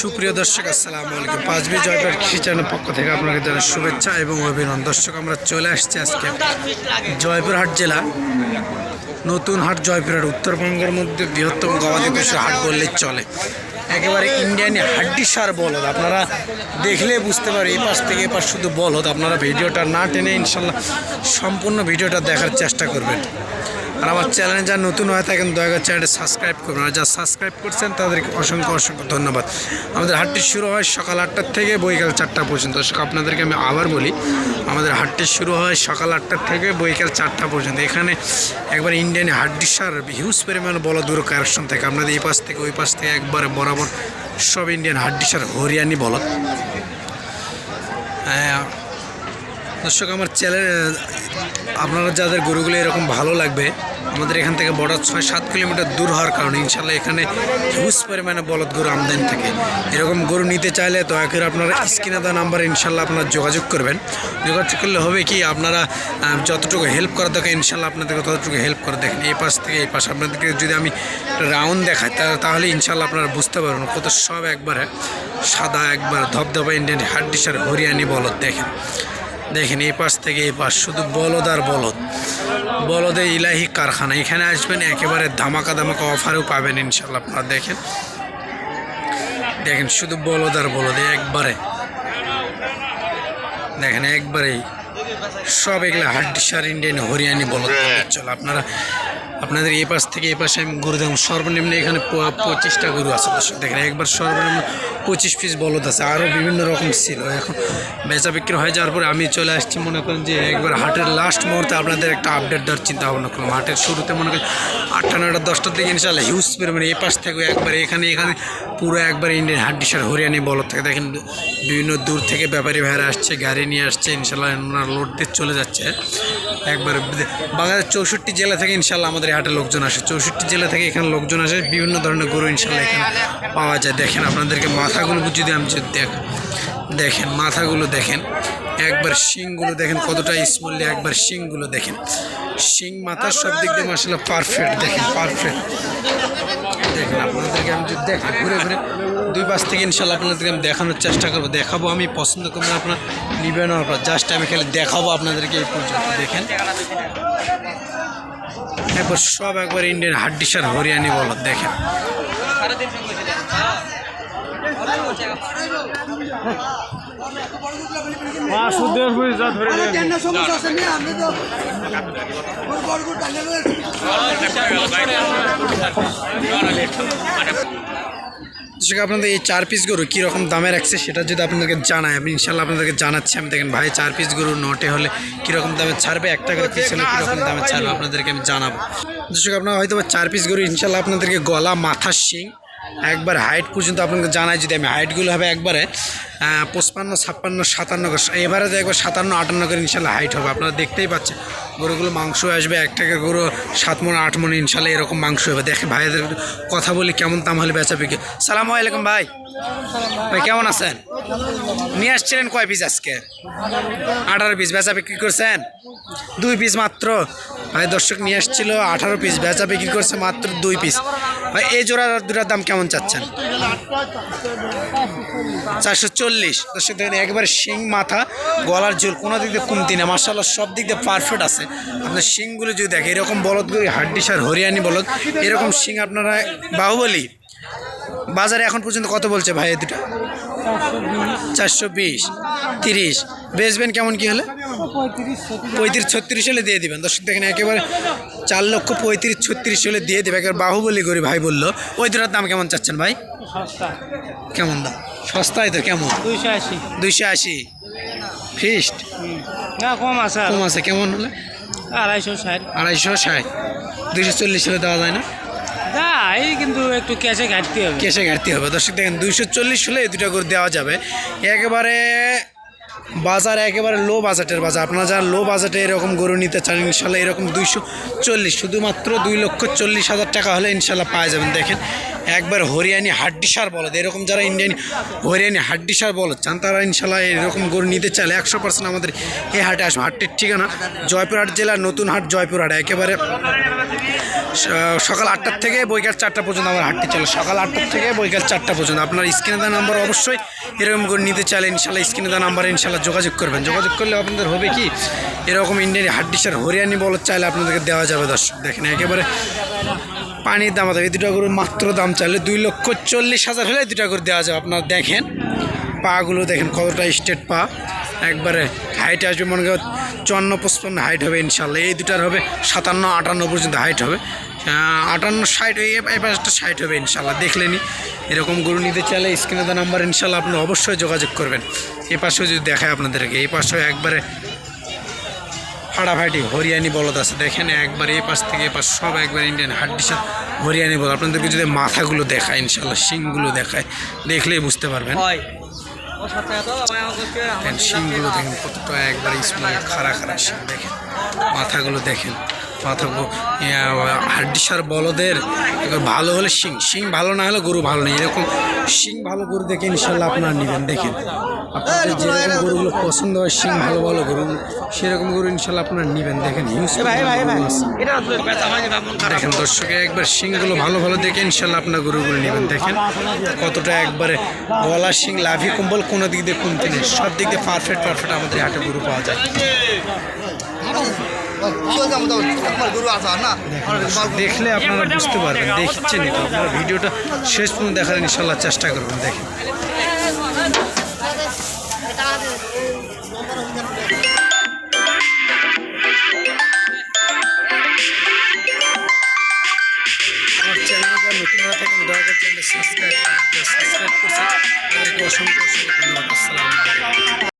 সুপ্রিয় দর্শক, আসসালামু আলাইকুম। পাঁচবি জয়পুর কৃষি চ্যানেলের পক্ষ থেকে আপনাকে জানাই শুভেচ্ছা এবং অভিনন্দন। দর্শক, আমরা চলে আসছি আজকে জয়পুরহাট জেলা। নতুন হাট জয়পুরহাট, উত্তরবঙ্গের মধ্যে বৃহত্তম গবাদি পশুর হাট বললে চলে। একেবারে ইন্ডিয়ানি হাড্ডি সার বলদ। আপনারা দেখলে বুঝতে পারে এই পাশ থেকে এপাশ শুধু বলদ। আপনারা ভিডিওটা না টেনে ইনশাল্লাহ সম্পূর্ণ ভিডিওটা দেখার চেষ্টা করবেন। আর আমার চ্যানেলে যা নতুন হয়ে থাকেন, দয়া করে চ্যানেলটি সাবস্ক্রাইব করবেন আর যা সাবস্ক্রাইব করছেন, তাদেরকে অসংখ্য অসংখ্য ধন্যবাদ। আমাদের হাটটি শুরু হয় সকাল আটটার থেকে বৈকাল চারটা পর্যন্ত। দর্শক, আপনাদেরকে আমি আবার বলি, আমাদের হাটটি শুরু হয় সকাল আটটার থেকে বৈকাল চারটা পর্যন্ত। এখানে একবার ইন্ডিয়ান হাড্ডি সার হিউজ পরিমাণ বলা দূর কারেকশন থেকে, আপনাদের এই পাশ থেকে ওই পাশ থেকে একবারে বরাবর সব ইন্ডিয়ান হাড্ডি সার হরিয়ানি হ্যাঁ দর্শক, আমার চ্যানেল আপনারা যাদের গরুগুলো এরকম ভালো লাগবে, আমাদের এখান থেকে বড় ছয় সাত কিলোমিটার দূর হওয়ার কারণে ইনশাল্লাহ এখানে হিউজ পরিমাণে বলদ গরু আমদানি থাকে। এরকম গরু নিতে চাইলে দয়া করে আপনারা স্ক্রিনে দেওয়া নাম্বারে ইনশাল্লাহ আপনারা যোগাযোগ করবেন। যোগাযোগ করলে হবে কি, আপনারা যতটুকু হেল্প করা দরকার ইনশাল্লাহ আপনাদেরকে ততটুকু হেল্প করে দেখেন। এই পাশ থেকে এই পাশ। আপনাদেরকে যদি আমি রাউন্ড দেখাই তাহলে ইনশাল্লাহ আপনারা বুঝতে পারবেন কত সব একবারে সাদা, একবার ধবধবা ইন্ডিয়ান হাড্ডিসার হরিয়ানি বলদ দেখেন। দেখেন এই পাশ থেকে এই পাশ শুধু বলদ আর বলদ। বলদে ইলাহি কারখানা। এখানে আসবেন একেবারে ধামাকা ধামাকা অফারও পাবেন ইনশাল্লাহ আপনারা। দেখেন দেখেন শুধু বলদ আর বলদ একবারে। দেখেন একবারেই। সব এগুলো হাড্ডি সার ইন্ডিয়ান হরিয়ানি বলদ চলো আপনারা আপনাদের এই পাশ থেকে এই পাশে আমি গরু দেখুন সর্বনিম্ন এখানে পঁচিশটা গরু আছে। দর্শক, দেখেন, একবার সর্বনিম্ন পঁচিশ পিস বলদ আছে। আরও বিভিন্ন রকম ছিল। এখন বেচা বিক্রি হয়ে যাওয়ার পরে আমি চলে আসছি, মনে করেন যে একবার হাটের লাস্ট মুহূর্তে আপনাদের একটা আপডেট দেওয়ার চিন্তা ভাবনা করলাম। হাটের শুরুতে মনে করেন আটটা, নয়টা, দশটার দিকে ইনশাল্লাহ হিউজ পরিমাণে এই পাশ থেকে একবার এখানে এখানে পুরো একবার ইন্ডিয়ান হাড্ডি সার হরিয়ানি বলদ থেকে। দেখেন, বিভিন্ন দূর থেকে ব্যাপারী ভাইরা আসছে, গাড়ি নিয়ে আসছে ইনশাল্লাহ ওনারা লোড দিয়ে চলে যাচ্ছে। একবার বাংলাদেশ চৌষট্টি জেলা থেকে ইনশাল্লাহ আমাদের হাটে লোকজন আসে। চৌষট্টি জেলা থেকে এখানে লোকজন আসে। বিভিন্ন ধরনের গরু ইনশাল্লাহ এখানে পাওয়া যায়। দেখেন আপনাদেরকে মাথাগুলো যদি আমি যদি দেখ দেখেন, মাথাগুলো দেখেন। একবার শিংগুলো দেখেন কতটা স্মললি একবার শিংগুলো দেখেন। শিং মাথার সব দিক দিয়ে মাসাল্লাহ পারফেক্ট দেখেন পারফেক্ট দেখেন আপনাদেরকে আমি যদি দেখেন ঘুরে ঘুরে দুই পাশ থেকে ইনশাল্লাহ আপনাদেরকে আমি দেখানোর চেষ্টা করব। দেখাবো আমি, পছন্দ করব আপনার নিবেন জাস্ট আমি খালি দেখাবো আপনাদেরকে এই পর্যন্ত। দেখেন। একবার সব একবার ইন্ডিয়ান হাড্ডিসার হরিয়ানি বল দেখেন। দর্শক, আপনাদের এই চার পিস গরু কীরকম দামে রাখছে সেটা যদি আপনাদেরকে জানায় আমি ইনশাল্লাহ আপনাদেরকে জানাচ্ছি। আমি দেখেন ভাই, চার পিস গরু নটে হলে কীরকম দামে ছাড়বে? একটা করে পিস হলে কীরকম দামে ছাড়বে? আপনাদেরকে আমি জানাব। দর্শক, আপনারা হয়তো চার পিস গরু ইনশাল্লাহ আপনাদেরকে গলা, মাথা, শিং একবার হাইট পর্যন্ত আপনাকে জানাই যদি আমি হাইটগুলো হবে একবারে পঁচপান্ন, ছাপ্পান্ন, সাতান্ন এবারে তো একবার সাতান্ন, আটান্ন করে ইনশাল্লাহ হাইট হবে। আপনারা দেখতেই পাচ্ছেন, গরুগুলো মাংস আসবে, এক টাকা গরু সাত মন, আট মন, ইনশাল্লাহ এরকম মাংস হবে। দেখে ভাইদের কথা বলি, কেমন দাম হলে বেচা বিক্রি। সালাম আলাইকুম ভাই। ভাই, কেমন আছেন? নিয়ে আসছিলেন কয় পিস আজকে? আঠারো পিস বেচা বিক্রি করছেন? দুই পিস মাত্র। ভাই, দর্শক নিয়ে আসছিল, আঠারো পিস বেচা বিক্রি করছে মাত্র দুই পিস ভাই, এই জোড়া দুটার দাম কেমন চাচ্ছেন? চারশো চল্লিশ। দর্শক, দেখেন একবারে শিং মাথা, গলার ঝোল কোনো দিক দিয়ে কমতি না মার্শাল্লাহ সব দিক দিয়ে পারফেক্ট আছে। আপনার শিংগুলো যদি দেখে এরকম বলদগুলি হাড্ডি সার হরিয়ানি বলদ, এরকম শিং আপনারা বাহুবলি বাজারে এখন পর্যন্ত কত বলছে ভাই এই দুটো? চারশো বিশ। তিরিশ। বেচবেন কেমন কি হলে? পঁয়ত্রিশ ছত্রিশ। হলে দিয়ে দিবেন। দর্শক দেখেন একেবারে চার লক্ষ পঁয়ত্রিশ ছত্রিশ হলে দিয়ে দেবে। একেবারে বাহুবলি করি ভাই বলল। ওই দুটার দাম কেমন চাচ্ছেন ভাই? সস্তা। কেমন দাম? সস্তায় তো কেমন? দুইশো আশি। দুইশো আশি। ফিস্ট না কম আছে কম আছে কেমন হলে? আড়াইশো ষাট। আড়াইশো ষাট। দুইশো চল্লিশ হলে দেওয়া যায় না? এই কিন্তু একটু ক্যাশে ঘাটতে হবে। কেসে ঘাটতি হবে। দর্শক দেখেন দুইশো চল্লিশ হলে এই দুটা করে দেওয়া যাবে। একেবারে বাজার একেবারে লো বাজেটের বাজার। আপনারা যারা লো বাজেটে এরকম গরু নিতে চান, ইনশাল্লাহ এরকম দুইশো চল্লিশ, শুধুমাত্র দুই লক্ষ চল্লিশ হাজার টাকা হলে ইনশাল্লাহ পাওয়া যাবেন। দেখেন, একবার হরিয়ানি হাড্ডি সার বলদ, এরকম যারা ইন্ডিয়ান হরিয়ানি হাড্ডি সার বলদ চান, তারা ইনশাল্লাহ এরকম গরু নিতে চাইলে একশো পার্সেন্ট আমাদের এই হাটে আসবে। হাটটির ঠিকানা জয়পুরহাট জেলার নতুন হাট জয়পুরহাট, একেবারে সকাল আটটার থেকে বৈকাল চারটা পর্যন্ত আমার হাটটি চলে। সকাল আটটার থেকে বৈকাল চারটা পর্যন্ত। আপনার স্ক্রিনে দেওয়া নাম্বার অবশ্যই এরকম করে নিতে চাইলে ইনশাল্লাহ স্ক্রিনে দেওয়া নাম্বারে ইনশাল্লাহ যোগাযোগ করবেন। যোগাযোগ করলে আপনাদের হবে কি এরকম ইন্ডিয়ান হাড্ডিসার হরিয়ানি বল চাইলে আপনাদেরকে দেওয়া যাবে দর্শক। দেখেন একেবারে পানির দাম এই দুটা করে মাত্র দাম চাইলে দুই লক্ষ চল্লিশ হাজার হলে দুটা করে দেওয়া যাবে। আপনারা দেখেন পাগুলো দেখেন কতটা স্টেট পা। একবারে হাইট আসবে, মনে করেন চুয়ান্ন, পঁচপান্ন হাইট হবে ইনশাল্লাহ এই দুটার হবে সাতান্ন, আটান্ন পর্যন্ত হাইট হবে। আটান্ন, ষাট, এই পাশটা ষাট হবে ইনশাল্লাহ দেখলেনি এরকম গরু নিতে চাইলে স্ক্রিনে দেওয়া নাম্বার ইনশাল্লাহ আপনি অবশ্যই যোগাযোগ করবেন। এই পাশেও যদি দেখায় আপনাদেরকে, এই পাশেও একবারে ফাটাফাটি হরিয়ানি বলদ আছে। দেখেন একবার এই পাশ থেকে এই পাশ সব একবার ইন্ডিয়ান হাড্ডিসার হরিয়ানি বলদ। আপনাদেরকে যদি মাথাগুলো দেখায় ইনশাল্লাহ শিংগুলো দেখায়, দেখলেই বুঝতে পারবেন। শিংগুলো দেখেন কতটা একবার স্মল খাড়া খাড়া শিং দেখেন মাথাগুলো দেখেন। মাথাগুলো হাড্ডিসার বলদের ভালো হলে শিং শিং ভালো না হলে গরু ভালো নেই। এরকম শিং ভালো গরু দেখে ইনশাল্লাহ আপনারা নেবেন দেখেন। আপনাদের যেরকম গরুগুলো পছন্দ হয় শিং ভালো ভালো গরু সেরকম গরু ইনশাল্লাহ আপনারা নেবেন দেখেন দেখেন দর্শকে একবার শিংগুলো ভালো ভালো দেখে ইনশাল্লাহ আপনার গরুগুলো নেবেন দেখেন। কতটা একবারে গলা শিং লাভি কম্বল কোনো দিক দিয়ে কমতে নেই সব দিক দিয়ে পারফেক্ট পারফেক্ট আমাদের হাটে গরু পাওয়া যায়। দেখলে আপনারা বুঝতে পারবেন দেখছেন আপনারা ভিডিওটা শেষ পর্যন্ত দেখার ইনশাল্লাহ চেষ্টা করবেন দেখেন।